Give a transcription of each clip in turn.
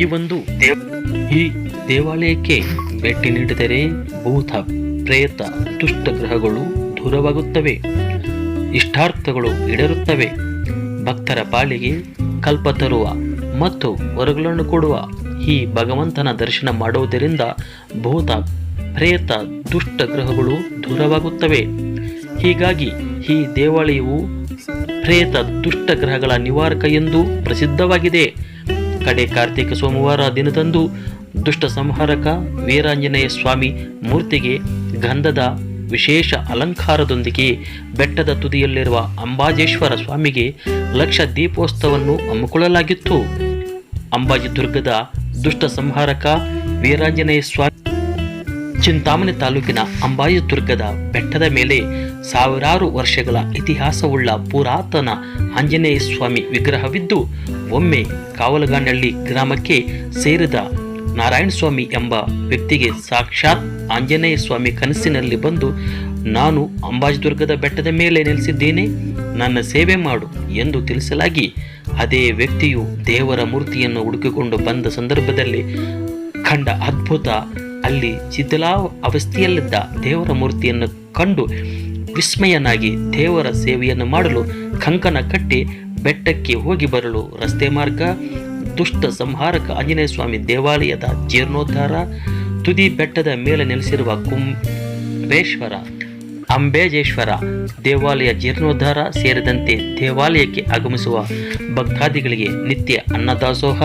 ಈ ಒಂದು ಈ ದೇವಾಲಯಕ್ಕೆ ಭೇಟಿ ನೀಡಿದರೆ ಭೂತ, ಪ್ರೇತ, ದುಷ್ಟ ಗ್ರಹಗಳು ದೂರವಾಗುತ್ತವೆ. ಇಷ್ಟಾರ್ಥಗಳು ಈಡೇರುತ್ತವೆ. ಭಕ್ತರ ಪಾಲಿಗೆ ಕಲ್ಪ ತರುವ ಮತ್ತು ವರಗಳನ್ನು ಕೊಡುವ ಈ ಭಗವಂತನ ದರ್ಶನ ಮಾಡುವುದರಿಂದ ಭೂತ, ಪ್ರೇತ, ದುಷ್ಟ ಗ್ರಹಗಳು ದೂರವಾಗುತ್ತವೆ. ಹೀಗಾಗಿ ಈ ದೇವಾಲಯವು ಪ್ರೇತ, ದುಷ್ಟ ಗ್ರಹಗಳ ನಿವಾರಕ ಎಂದು ಪ್ರಸಿದ್ಧವಾಗಿದೆ. ಕಡೆ ಕಾರ್ತಿಕ ಸೋಮವಾರ ದಿನದಂದು ದುಷ್ಟ ಸಂಹಾರಕ ವೀರಾಂಜನೇಯ ಸ್ವಾಮಿ ಮೂರ್ತಿಗೆ ಗಂಧದ ವಿಶೇಷ ಅಲಂಕಾರದೊಂದಿಗೆ ಬೆಟ್ಟದ ತುದಿಯಲ್ಲಿರುವ ಅಂಬಾಜೇಶ್ವರ ಸ್ವಾಮಿಗೆ ಲಕ್ಷ ದೀಪೋತ್ಸವವನ್ನು ಹಮ್ಮಿಕೊಳ್ಳಲಾಗಿತ್ತು. ಅಂಬಾಜಿ ದುರ್ಗದ ದುಷ್ಟ ಸಂಹಾರಕ ವೀರಾಂಜನೇಯ ಸ್ವಾಮಿ ಚಿಂತಾಮಣಿ ತಾಲೂಕಿನ ಅಂಬಾಜಿ ದುರ್ಗದ ಬೆಟ್ಟದ ಮೇಲೆ ಸಾವಿರಾರು ವರ್ಷಗಳ ಇತಿಹಾಸವುಳ್ಳ ಪುರಾತನ ಆಂಜನೇಯ ಸ್ವಾಮಿ ವಿಗ್ರಹವಿದ್ದು, ಒಮ್ಮೆ ಕಾವಲಗಾನಹಳ್ಳಿ ಗ್ರಾಮಕ್ಕೆ ಸೇರಿದ ನಾರಾಯಣ ಸ್ವಾಮಿ ಎಂಬ ವ್ಯಕ್ತಿಗೆ ಸಾಕ್ಷಾತ್ ಆಂಜನೇಯ ಸ್ವಾಮಿ ಕನಸಿನಲ್ಲಿ ಬಂದು, ನಾನು ಅಂಬಾಜಿದುರ್ಗದ ಬೆಟ್ಟದ ಮೇಲೆ ನೆಲೆಸಿದ್ದೇನೆ, ನನ್ನ ಸೇವೆ ಮಾಡು ಎಂದು ತಿಳಿಸಲಾಗಿ, ಅದೇ ವ್ಯಕ್ತಿಯು ದೇವರ ಮೂರ್ತಿಯನ್ನು ಹುಡುಕಿಕೊಂಡು ಬಂದ ಸಂದರ್ಭದಲ್ಲಿ ಕಂಡ ಅದ್ಭುತ, ಅಲ್ಲಿ ಶಿಥಿಲಾ ಅವಸ್ಥೆಯಲ್ಲಿದ್ದ ದೇವರ ಮೂರ್ತಿಯನ್ನು ಕಂಡು ವಿಸ್ಮಯನಾಗಿ ದೇವರ ಸೇವೆಯನ್ನು ಮಾಡಲು ಕಂಕಣ ಕಟ್ಟಿ ಬೆಟ್ಟಕ್ಕೆ ಹೋಗಿ ಬರಲು ರಸ್ತೆ ಮಾರ್ಗ, ದುಷ್ಟ ಸಂಹಾರಕ ಆಂಜನೇಯ ಸ್ವಾಮಿ ದೇವಾಲಯದ ಜೀರ್ಣೋದ್ಧಾರ, ತುದಿ ಬೆಟ್ಟದ ಮೇಲೆ ನೆಲೆಸಿರುವ ಕುಂಬೇಶ್ವರ ಅಂಬೇಜೇಶ್ವರ ದೇವಾಲಯ ಜೀರ್ಣೋದ್ಧಾರ ಸೇರಿದಂತೆ ದೇವಾಲಯಕ್ಕೆ ಆಗಮಿಸುವ ಭಕ್ತಾದಿಗಳಿಗೆ ನಿತ್ಯ ಅನ್ನದಾಸೋಹ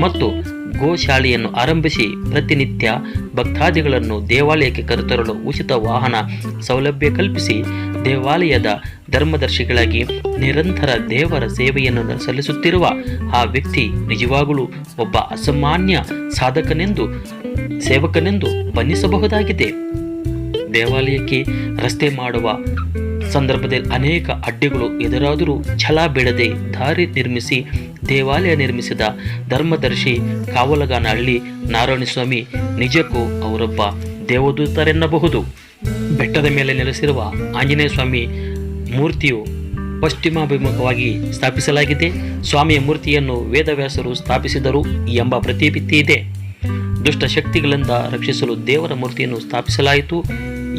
ಮತ್ತು ಗೋಶಾಲೆಯನ್ನು ಆರಂಭಿಸಿ ಪ್ರತಿನಿತ್ಯ ಭಕ್ತಾದಿಗಳನ್ನು ದೇವಾಲಯಕ್ಕೆ ಕರೆತರಲು ಉಚಿತ ವಾಹನ ಸೌಲಭ್ಯ ಕಲ್ಪಿಸಿ ದೇವಾಲಯದ ಧರ್ಮದರ್ಶಿಗಳಾಗಿ ನಿರಂತರ ದೇವರ ಸೇವೆಯನ್ನು ಸಲ್ಲಿಸುತ್ತಿರುವ ಆ ವ್ಯಕ್ತಿ ನಿಜವಾಗಲೂ ಒಬ್ಬ ಅಸಾಮಾನ್ಯ ಸಾಧಕನೆಂದು, ಸೇವಕನೆಂದು ಬಣ್ಣಿಸಬಹುದಾಗಿದೆ. ದೇವಾಲಯಕ್ಕೆ ರಸ್ತೆ ಮಾಡುವ ಸಂದರ್ಭದಲ್ಲಿ ಅನೇಕ ಅಡ್ಡಿಗಳು ಎದುರಾದರೂ ಛಲ ಬಿಡದೆ ದಾರಿ ನಿರ್ಮಿಸಿ ದೇವಾಲಯ ನಿರ್ಮಿಸಿದ ಧರ್ಮದರ್ಶಿ ಕಾವಲಗಾನಹಳ್ಳಿ ನಾರಾಯಣಸ್ವಾಮಿ ನಿಜಕ್ಕೂ ಅವರೊಬ್ಬ ದೇವದೂತರೆನ್ನಬಹುದು. ಬೆಟ್ಟದ ಮೇಲೆ ನೆಲೆಸಿರುವ ಆಂಜನೇಯ ಸ್ವಾಮಿ ಮೂರ್ತಿಯು ಪಶ್ಚಿಮಾಭಿಮುಖವಾಗಿ ಸ್ಥಾಪಿಸಲಾಗಿದೆ. ಸ್ವಾಮಿಯ ಮೂರ್ತಿಯನ್ನು ವೇದವ್ಯಾಸರು ಸ್ಥಾಪಿಸಿದರು ಎಂಬ ಪ್ರತಿಬಿತ್ತಿ ಇದೆ. ದುಷ್ಟ ಶಕ್ತಿಗಳಿಂದ ರಕ್ಷಿಸಲು ದೇವರ ಮೂರ್ತಿಯನ್ನು ಸ್ಥಾಪಿಸಲಾಯಿತು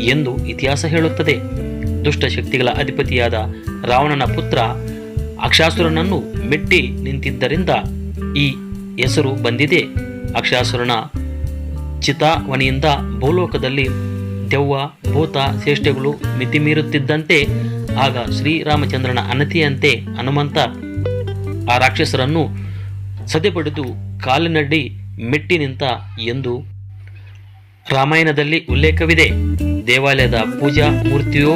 ಎಂದು ಇತಿಹಾಸ ಹೇಳುತ್ತದೆ. ದುಷ್ಟ ಶಕ್ತಿಗಳ ಅಧಿಪತಿಯಾದ ರಾವಣನ ಪುತ್ರ ಅಕ್ಷಾಸುರನನ್ನು ಮೆಟ್ಟಿ ನಿಂತಿದ್ದರಿಂದ ಈ ಹೆಸರು ಬಂದಿದೆ. ಅಕ್ಷಾಸುರನ ಚಿತಾವಣಿಯಿಂದ ಭೂಲೋಕದಲ್ಲಿ ದೆವ್ವ ಭೂತ ಶ್ರೇಷ್ಠಗಳು ಮಿತಿಮೀರುತ್ತಿದ್ದಂತೆ ಆಗ ಶ್ರೀರಾಮಚಂದ್ರನ ಅನತಿಯಂತೆ ಹನುಮಂತ ಆ ರಾಕ್ಷಸರನ್ನು ಸದೆಪಡೆದು ಕಾಲಿನಡ್ಡಿ ಮೆಟ್ಟಿ ನಿಂತ ಎಂದು ರಾಮಾಯಣದಲ್ಲಿ ಉಲ್ಲೇಖವಿದೆ. ದೇವಾಲಯದ ಪೂಜಾ ಮೂರ್ತಿಯೂ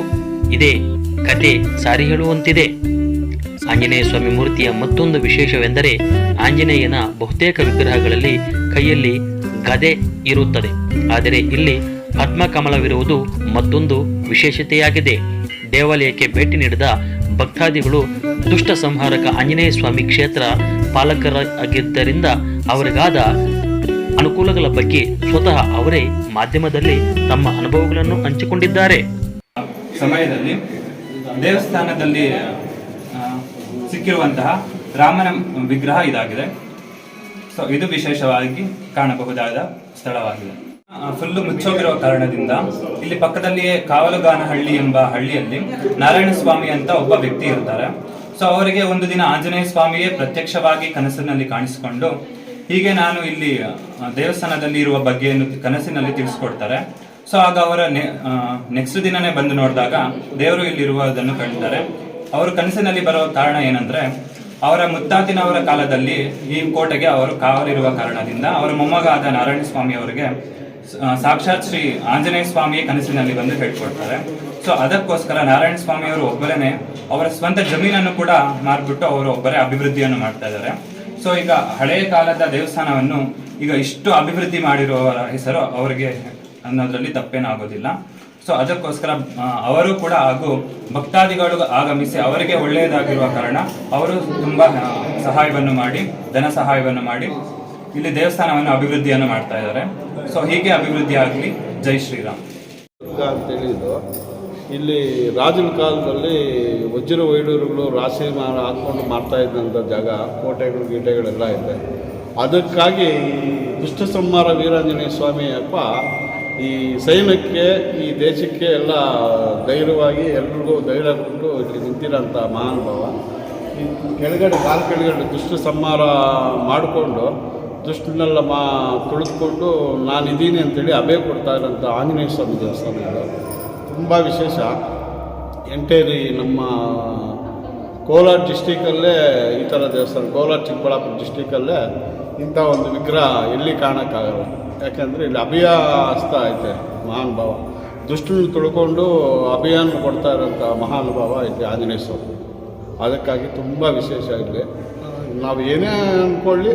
ಇದೆ. ಕತೆ ಸಾರಿ ಹೇಳುವಂತಿದೆ. ಆಂಜನೇಯ ಸ್ವಾಮಿ ಮೂರ್ತಿಯ ಮತ್ತೊಂದು ವಿಶೇಷವೆಂದರೆ ಆಂಜನೇಯನ ಬಹುತೇಕ ವಿಗ್ರಹಗಳಲ್ಲಿ ಕೈಯಲ್ಲಿ ಗದೆ ಇರುತ್ತದೆ. ಆದರೆ ಇಲ್ಲಿ ಪದ್ಮಕಮಲವಿರುವುದು ಮತ್ತೊಂದು ವಿಶೇಷತೆಯಾಗಿದೆ. ದೇವಾಲಯಕ್ಕೆ ಭೇಟಿ ನೀಡಿದ ಭಕ್ತಾದಿಗಳು ದುಷ್ಟ ಸಂಹಾರಕ ಆಂಜನೇಯ ಸ್ವಾಮಿ ಕ್ಷೇತ್ರ ಪಾಲಕರಾಗಿದ್ದರಿಂದ ಅವರಿಗಾದ ಅನುಕೂಲಗಳ ಬಗ್ಗೆ ಸ್ವತಃ ಅವರೇ ಮಾಧ್ಯಮದಲ್ಲಿ ತಮ್ಮ ಅನುಭವಗಳನ್ನು ಹಂಚಿಕೊಂಡಿದ್ದಾರೆ. ಸಮಯದಲ್ಲಿ ದೇವಸ್ಥಾನದಲ್ಲಿ ಸಿಕ್ಕಿರುವಂತಹ ರಾಮನ ವಿಗ್ರಹ ಇದಾಗಿದೆ. ಸೊ ಇದು ವಿಶೇಷವಾಗಿ ಕಾಣಬಹುದಾದ ಸ್ಥಳವಾಗಿದೆ. ಫುಲ್ಲು ಮುಚ್ಚೋಗಿರೋ ಕಾರಣದಿಂದ ಇಲ್ಲಿ ಪಕ್ಕದಲ್ಲಿಯೇ ಕಾವಲುಗಾನಹಳ್ಳಿ ಎಂಬ ಹಳ್ಳಿಯಲ್ಲಿ ನಾರಾಯಣ ಸ್ವಾಮಿ ಅಂತ ಒಬ್ಬ ವ್ಯಕ್ತಿ ಇರ್ತಾರೆ. ಸೊ ಅವರಿಗೆ ಒಂದು ದಿನ ಆಂಜನೇಯ ಸ್ವಾಮಿಯೇ ಪ್ರತ್ಯಕ್ಷವಾಗಿ ಕನಸಿನಲ್ಲಿ ಕಾಣಿಸಿಕೊಂಡು, ಹೀಗೆ ನಾನು ಇಲ್ಲಿ ದೇವಸ್ಥಾನದಲ್ಲಿ ಇರುವ ಬಗ್ಗೆಯನ್ನು ಕನಸಿನಲ್ಲಿ ತಿಳಿಸ್ಕೊಡ್ತಾರೆ. ಸೊ ಆಗ ಅವರ ನೆಕ್ಸ್ಟ್ ದಿನನೇ ಬಂದು ನೋಡಿದಾಗ ದೇವರು ಇಲ್ಲಿರುವುದನ್ನು ಕಂಡಿದ್ದಾರೆ. ಅವರು ಕನಸಿನಲ್ಲಿ ಬರೋ ಕಾರಣ ಏನಂದ್ರೆ, ಅವರ ಮುತ್ತಾತಿನವರ ಕಾಲದಲ್ಲಿ ಈ ಕೋಟೆಗೆ ಅವರು ಕಾವಲಿರುವ ಕಾರಣದಿಂದ ಅವರ ಮೊಮ್ಮಗ ಆದ ನಾರಾಯಣ ಸ್ವಾಮಿ ಅವರಿಗೆ ಸಾಕ್ಷಾತ್ ಶ್ರೀ ಆಂಜನೇಯ ಸ್ವಾಮಿಯೇ ಕನಸಿನಲ್ಲಿ ಬಂದು ಹೇಳ್ಕೊಡ್ತಾರೆ. ಸೊ ಅದಕ್ಕೋಸ್ಕರ ನಾರಾಯಣ ಸ್ವಾಮಿ ಅವರು ಒಬ್ಬರೇ ಅವರ ಸ್ವಂತ ಜಮೀನನ್ನು ಕೂಡ ಮಾರ್ಬಿಟ್ಟು ಅವರು ಒಬ್ಬರೇ ಅಭಿವೃದ್ಧಿಯನ್ನು ಮಾಡ್ತಾ ಇದ್ದಾರೆ. ಸೊ ಈಗ ಹಳೆಯ ಕಾಲದ ದೇವಸ್ಥಾನವನ್ನು ಈಗ ಇಷ್ಟು ಅಭಿವೃದ್ಧಿ ಮಾಡಿರುವವರ ಹೆಸರು ಅವರಿಗೆ ಅನ್ನೋದ್ರಲ್ಲಿ ತಪ್ಪೇನಾಗೋದಿಲ್ಲ. ಸೊ ಅದಕ್ಕೋಸ್ಕರ ಅವರು ಕೂಡ ಹಾಗೂ ಭಕ್ತಾದಿಗಳು ಆಗಮಿಸಿ ಅವರಿಗೆ ಒಳ್ಳೆಯದಾಗಿರುವ ಕಾರಣ ಅವರು ತುಂಬ ಸಹಾಯವನ್ನು ಮಾಡಿ, ಧನ ಸಹಾಯವನ್ನು ಮಾಡಿ ಇಲ್ಲಿ ದೇವಸ್ಥಾನವನ್ನು ಅಭಿವೃದ್ಧಿಯನ್ನು ಮಾಡ್ತಾ ಇದ್ದಾರೆ. ಸೊ ಹೀಗೆ ಅಭಿವೃದ್ಧಿ ಆಗಲಿ. ಜೈ ಶ್ರೀರಾಮ್. ಇದು ಇಲ್ಲಿ ರಾಜನ ಕಾಲದಲ್ಲಿ ವಜ್ರ ವೈಡೂರುಗಳು ರಾಶಿ ಹಾಕೊಂಡು ಮಾಡ್ತಾ ಇದ್ದಂಥ ಜಾಗ, ಕೋಟೆಗಳು, ಗೀಟೆಗಳೆಲ್ಲ ಇದೆ. ಅದಕ್ಕಾಗಿ ದುಷ್ಟ ಸಂಹಾರ ವೀರಾಂಜನೇಯ ಸ್ವಾಮಿ ಅಪ್ಪ ಈ ಸೈನ್ಯಕ್ಕೆ, ಈ ದೇಶಕ್ಕೆ ಎಲ್ಲ ಧೈರ್ಯವಾಗಿ ಎಲ್ರಿಗೂ ಧೈರ್ಯ ಕೊಟ್ಟು ಇಲ್ಲಿ ನಿಂತಿರೋಂಥ ಮಹಾನುಭಾವ ಈ ಕೆಳಗಡೆ, ಕಾಲು ಕೆಳಗಡೆ ದುಷ್ಟು ಸಂಹಾರ ಮಾಡಿಕೊಂಡು ದುಷ್ಟನ್ನೆಲ್ಲ ಮಾ, ತುಳಿದುಕೊಂಡು ನಾನು ಇದ್ದೀನಿ ಅಂತೇಳಿ ಅಭಯ ಕೊಡ್ತಾ ಇರೋಂಥ ಆಂಜನೇಯ ಸ್ವಾಮಿ ದೇವಸ್ಥಾನ ಇದು. ತುಂಬ ವಿಶೇಷ. ಎಂಟೇರಿ ನಮ್ಮ ಕೋಲಾರ ಡಿಸ್ಟಿಕಲ್ಲೇ ಈ ಥರ ದೇವಸ್ಥಾನ, ಕೋಲಾರ ಚಿಕ್ಕಬಳ್ಳಾಪುರ ಡಿಸ್ಟಿಕಲ್ಲೇ ಇಂಥ ಒಂದು ವಿಗ್ರಹ ಎಲ್ಲಿ ಕಾಣೋಕ್ಕಾಗಲ್ಲ. ಯಾಕಂದರೆ ಇಲ್ಲಿ ಅಭಿಯ ಹಸ್ತ ಐತೆ ಮಹಾನುಭಾವ ದುಷ್ಟನ್ನು ತುಳ್ಕೊಂಡು ಅಭಿಯಾನ ಕೊಡ್ತಾ ಇರೋಂಥ ಮಹಾನುಭಾವ ಐತೆ ಆಂಜನೇಯ ಸ್ವಾಮಿ. ಅದಕ್ಕಾಗಿ ತುಂಬ ವಿಶೇಷ ಇಲ್ಲಿ. ನಾವು ಏನೇ ಅಂದ್ಕೊಳ್ಳಿ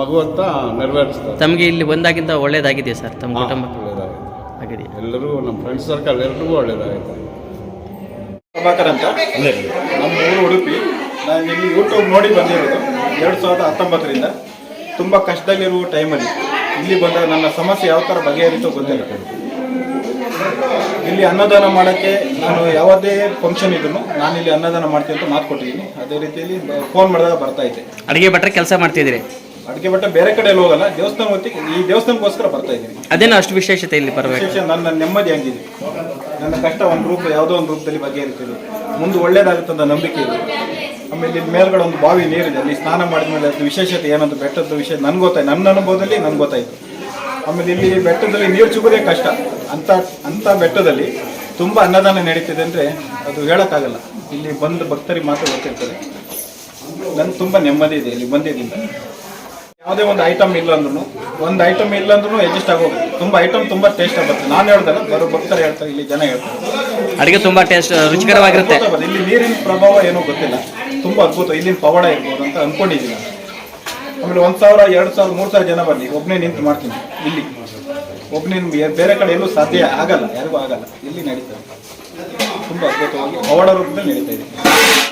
ಭಗವಂತ ನೆರವೇರಿಸ್ತಾರೆ. ತಮಗೆ ಇಲ್ಲಿ ಒಂದಾಗಿಂತ ಒಳ್ಳೇದಾಗಿದೆ ಸರ್ ತಮ್ಮ ಕುಟುಂಬ ಒಳ್ಳೇದಾಗಿದೆ. ಆಗಿದೆ ಎಲ್ಲರೂ ನಮ್ಮ ಫ್ರೆಂಡ್ಸ್ ಸರ್ಕಲ್ ಎಲ್ರಿಗೂ ಒಳ್ಳೇದಾಗಿದೆ. ಪ್ರಭಾಕರ್ ಅಂತ ನಮ್ಮ ಊರು ಉಡುಪಿ ನಾನು ಇಲ್ಲಿ ಯೂಟ್ಯೂಬ್ ನೋಡಿ ಬಂದಿರೋದು ಎರಡು ಸಾವಿರದ ಹತ್ತೊಂಬತ್ತರಿಂದ. ತುಂಬ ಕಷ್ಟದಲ್ಲಿರುವ ಟೈಮಲ್ಲಿ ಇಲ್ಲಿ ಬಂದಾಗ ನನ್ನ ಸಮಸ್ಯೆ ಯಾವ ಥರ ಬಗೆಹರಿತೋ ಗೊತ್ತಿಲ್ಲ. ಇಲ್ಲಿ ಅನ್ನದಾನ ಮಾಡೋಕ್ಕೆ ನಾನು ಯಾವುದೇ ಫಂಕ್ಷನ್ ಇದ್ರು ನಾನು ಇಲ್ಲಿ ಅನ್ನದಾನ ಮಾಡ್ತೀನಿ ಅಂತ ಮಾತು ಕೊಟ್ಟಿದ್ದೀನಿ. ಅದೇ ರೀತಿಯಲ್ಲಿ ಫೋನ್ ಮಾಡಿದಾಗ ಬರ್ತಾ ಇದ್ದೆ ಅಡುಗೆ ಭಟ್ರೆ ಕೆಲಸ ಮಾಡ್ತಿದ್ದೀರಿ? ಅಡುಗೆ ಬಟ್ಟೆ ಬೇರೆ ಕಡೆಯಲ್ಲಿ ಹೋಗಲ್ಲ ದೇವಸ್ಥಾನ ಹೊತ್ತಿಗೆ ಈ ದೇವಸ್ಥಾನಕ್ಕೋಸ್ಕರ ಬರ್ತಾ ಇದ್ದೀನಿ. ಅದೇನು ಅಷ್ಟು ವಿಶೇಷತೆ ಇಲ್ಲಿ ಬರಬೇಕು ವಿಶೇಷ ನನ್ನ ನೆಮ್ಮದಿ ಹಂಗಿದೆ. ನನ್ನ ಕಷ್ಟ ಒಂದು ರೂಪ ಯಾವುದೋ ಒಂದು ರೂಪದಲ್ಲಿ ಬಗೆಹರಿತಿದೆ ಮುಂದೆ ಒಳ್ಳೇದಾಗುತ್ತಂತ ನಂಬಿಕೆ ಇದೆ. ಆಮೇಲೆ ಇಲ್ಲಿ ಮೇಲ್ಗಡೆ ಒಂದು ಬಾವಿ ನೀರಿದೆ. ಅಲ್ಲಿ ಸ್ನಾನ ಮಾಡಿದ್ಮೇಲೆ ಅದು ವಿಶೇಷತೆ ಏನಂತ ಬೆಟ್ಟದ ವಿಷಯ ನನ್ಗೆ ಗೊತ್ತಾಯ್ತು. ನನ್ನ ಅನುಭವದಲ್ಲಿ ನನ್ಗೆ ಗೊತ್ತಾಯ್ತು. ಆಮೇಲೆ ಇಲ್ಲಿ ಬೆಟ್ಟದಲ್ಲಿ ನೀರು ಚುಗೋದೇ ಕಷ್ಟ. ಅಂತ ಅಂತ ಬೆಟ್ಟದಲ್ಲಿ ತುಂಬ ಅನ್ನದಾನ ನಡೀತಿದೆ ಅಂದರೆ ಅದು ಹೇಳೋಕ್ಕಾಗಲ್ಲ. ಇಲ್ಲಿ ಬಂದ ಭಕ್ತರಿಗೆ ಮಾತ್ರ ಗೊತ್ತಿರ್ತದೆ. ನನ್ಗೆ ತುಂಬ ನೆಮ್ಮದಿ ಇದೆ ಇಲ್ಲಿ ಬಂದಿದ್ದರಿಂದ ಯಾವುದೇ ಒಂದು ಐಟಮ್ ಇಲ್ಲ ಅಂದ್ರೂ ಒಂದು ಐಟಮ್ ಇಲ್ಲ ಅಂದ್ರೂ ಅಡ್ಜಸ್ಟ್ ಆಗೋದು ತುಂಬ ಐಟಮ್ ತುಂಬ ಟೇಸ್ಟ್ ಆಗುತ್ತೆ. ನಾನು ಹೇಳ್ದಲ್ಲ ಬರೋ ಭಕ್ತರು ಹೇಳ್ತಾರೆ ಇಲ್ಲಿ ಜನ ಹೇಳ್ತಾರೆ. ಅಡುಗೆ ತುಂಬಾ ಟೇಸ್ಟ್ ರುಚಿಕರವಾಗಿರುತ್ತೆ. ಇಲ್ಲಿ ನೀರಿನ ಪ್ರಭಾವ ಏನೂ ಗೊತ್ತಿಲ್ಲ. ತುಂಬ ಅದ್ಭುತ. ಇಲ್ಲಿನ ಪವಾಡ ಇರ್ಬೋದು ಅಂತ ಅನ್ಕೊಂಡಿದ್ದೀನಿ. ನಾನು. ಆಮೇಲೆ ಒಂದು ಸಾವಿರ, ಎರಡು ಸಾವಿರ, ಮೂರು ಸಾವಿರ ಜನ ಬನ್ನಿ. ಒಬ್ಬನೇ ನಿಂತು ಮಾಡ್ತೀನಿ. ಇಲ್ಲಿ. ಒಬ್ಬನೇ ಬೇರೆ ಕಡೆ ಎಲ್ಲೂ ಸಾಧ್ಯ ಆಗಲ್ಲ. ಯಾರಿಗೂ ಆಗಲ್ಲ. ಇಲ್ಲಿ ನಡೀತಾರೆ ತುಂಬ ಅದ್ಭುತವಾಗಿ ಪವಾಡ ರೂಪದಲ್ಲಿ ನಡೀತಾ ಇದೆ.